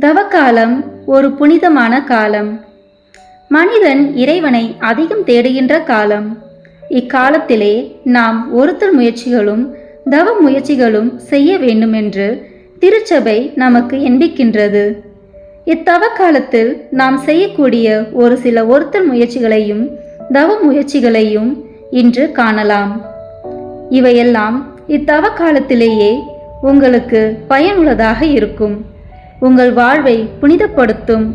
தவக்காலம் ஒரு புனிதமான காலம். மனிதன் இறைவனை அதிகம் தேடுகின்ற காலம். இக்காலத்திலே நாம் ஒருத்தர் முயற்சிகளும் தவ முயற்சிகளும் செய்ய வேண்டுமென்று திருச்சபை நமக்கு எண்பிக்கின்றது. இத்தவ காலத்தில் நாம் செய்யக்கூடிய ஒரு சில ஒருத்தல் முயற்சிகளையும் தவ முயற்சிகளையும் இன்று காணலாம். இவையெல்லாம் இத்தவ காலத்திலேயே உங்களுக்கு பயனுள்ளதாக இருக்கும். உங்கள் வாழ்வை புனிதப்படுத்தும்.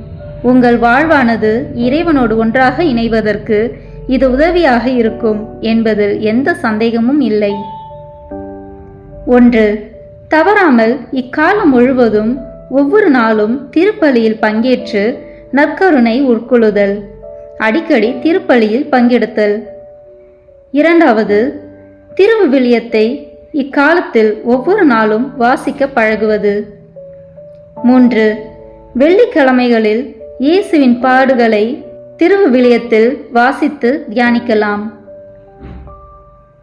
உங்கள் வாழ்வானது இறைவனோடு ஒன்றாக இணைவதற்கு இது உதவியாக இருக்கும் என்பதில் எந்த சந்தேகமும் இல்லை. ஒன்று தவறாமல் இக்காலம் முழுவதும் ஒவ்வொரு நாளும் திருப்பலியில் பங்கேற்று நற்கருணை உட்கொள்ளுதல். அடிக்கடி திருப்பலியில் பங்கெடுத்தல். இரண்டாவது திருவிவிலியத்தை இக்காலத்தில் ஒவ்வொரு நாளும் வாசிக்க பழகுவது. மூன்று. வெள்ளிக்கிழமைகளில் இயேசுவின் பாடுகளை திருவிவிலியத்தில் வாசித்து தியானிக்கலாம்.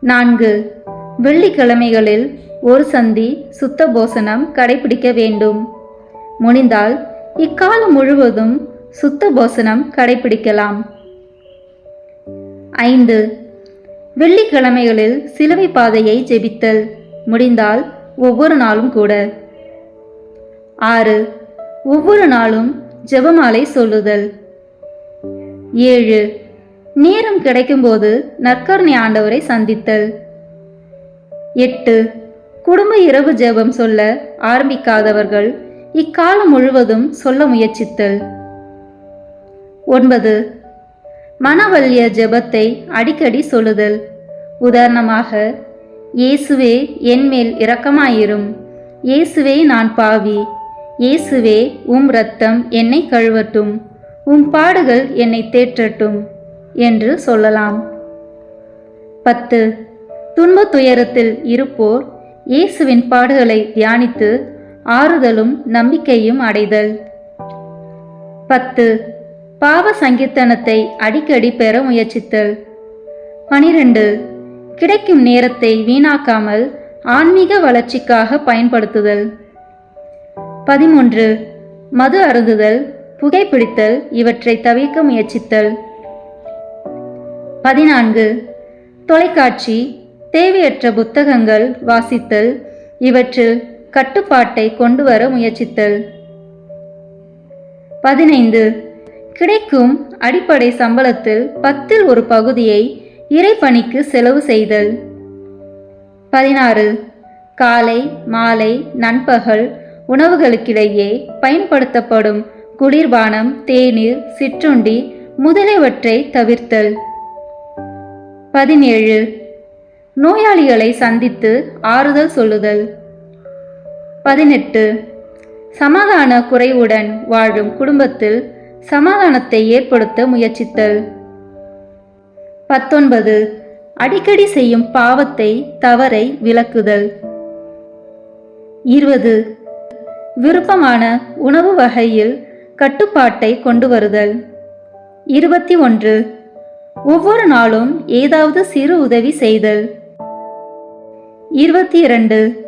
நான்கு. வெள்ளிக்கிழமைகளில் ஒரு சந்தி சுத்த போசனம் கடைபிடிக்க வேண்டும். முடிந்தால் இக்காலம் முழுவதும் சுத்த போசனம் கடைபிடிக்கலாம். ஐந்து. வெள்ளிக்கிழமைகளில் சிலுவை பாதையை ஜெபித்தல். முடிந்தால் ஒவ்வொரு நாளும் கூட. ஆறு. ஒவ்வொரு நாளும் ஜெபமாலை சொல்லுதல். ஏழு. நேரம் கிடைக்கும்போது நற்கருணை ஆண்டவரை சந்தித்தல். எட்டு. குடும்ப இரவு ஜெபம் சொல்ல ஆரம்பிக்காதவர்கள் இக்காலம் முழுவதும் சொல்ல முயற்சித்தல். ஒன்பது. மனவல்ய ஜெபத்தை அடிக்கடி சொல்லுதல். உதாரணமாக இயேசுவே என்மேல் இரக்கமாயிரும். இயேசுவே நான் பாவி. இயேசுவே உம் ரத்தம் என்னை கழுவட்டும் உம் பாடுகள் என்னை தேற்றட்டும் என்று சொல்லலாம். பத்து. துன்ப துயரத்தில் இருப்போர் இயேசுவின் பாடுகளை தியானித்து ஆறுதலும் நம்பிக்கையும் அடைதல். பத்து. பாவ சங்கீர்த்தனத்தை அடிக்கடி பெற முயற்சித்தல். பனிரெண்டு. கிடைக்கும் நேரத்தை வீணாக்காமல் ஆன்மீக வளர்ச்சிக்காக பயன்படுத்துதல். பதிமூன்று மது அருந்துதல் புகைப்பிடித்தல் இவற்றை தவிர்க்க முயற்சித்தல். பதினான்கு. தொலைக்காட்சி தேவையற்ற புத்தகங்கள் வாசித்தல் இவற்றில் கட்டுப்பாட்டை கொண்டு வர முயற்சித்தல். பதினைந்து. கிடைக்கும் அடிப்படை சம்பளத்தில் பத்தில் ஒரு பகுதியை இறைப்பணிக்கு செலவு செய்தல். பதினாறு. காலை மாலை நண்பகல் உணவுகளுக்கிடையே பயன்படுத்தப்படும் குளிர்பானம் தேநீர் சிற்றுண்டி முதலியவற்றை தவிர்த்தல். பதினேழு. நோயாளிகளை சந்தித்து ஆறுதல் சொல்லுதல். பதினெட்டு. சமாதான குறைவுடன் வாழும் குடும்பத்தில் சமாதானத்தை ஏற்படுத்த முயற்சித்தல். பத்தொன்பது. அடிக்கடி செய்யும் பாவத்தை தவறை விளக்குதல். இருபது. விருப்பமான உணவு வகையில் கட்டுப்பாட்டை கொண்டு வருதல் இருபத்தி ஒன்று. ஒவ்வொரு நாளும் ஏதாவது சிறு உதவி செய்தல். இருபத்தி இரண்டு.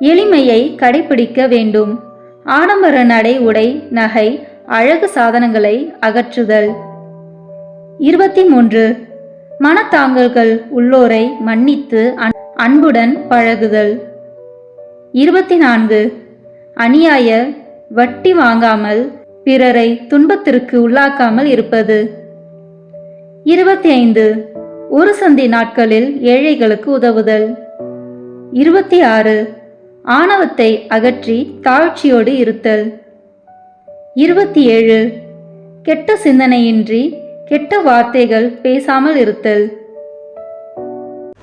எளிமையை கடைபிடிக்க வேண்டும். ஆடம்பர நடை உடை நகை அழகு சாதனங்களை அகற்றுதல். இருபத்தி மூன்று. மனத்தாங்கல்கள் உள்ளோரை மன்னித்து அன்புடன் பழகுதல். இருபத்தி நான்கு. அநியாய வட்டி வாங்காமல் பிறரை துன்பத்திற்கு உள்ளாக்காமல் இருப்பது. இருபத்தி ஐந்து ஒரு சந்தி நாட்களில் ஏழைகளுக்கு உதவுதல். இருபத்தி ஆறு ஆணவத்தை அகற்றி தாழ்ச்சியோடு இருத்தல். இருபத்தி ஏழு கெட்ட சிந்தனையின்றி கெட்ட வார்த்தைகள் பேசாமல் இருத்தல்.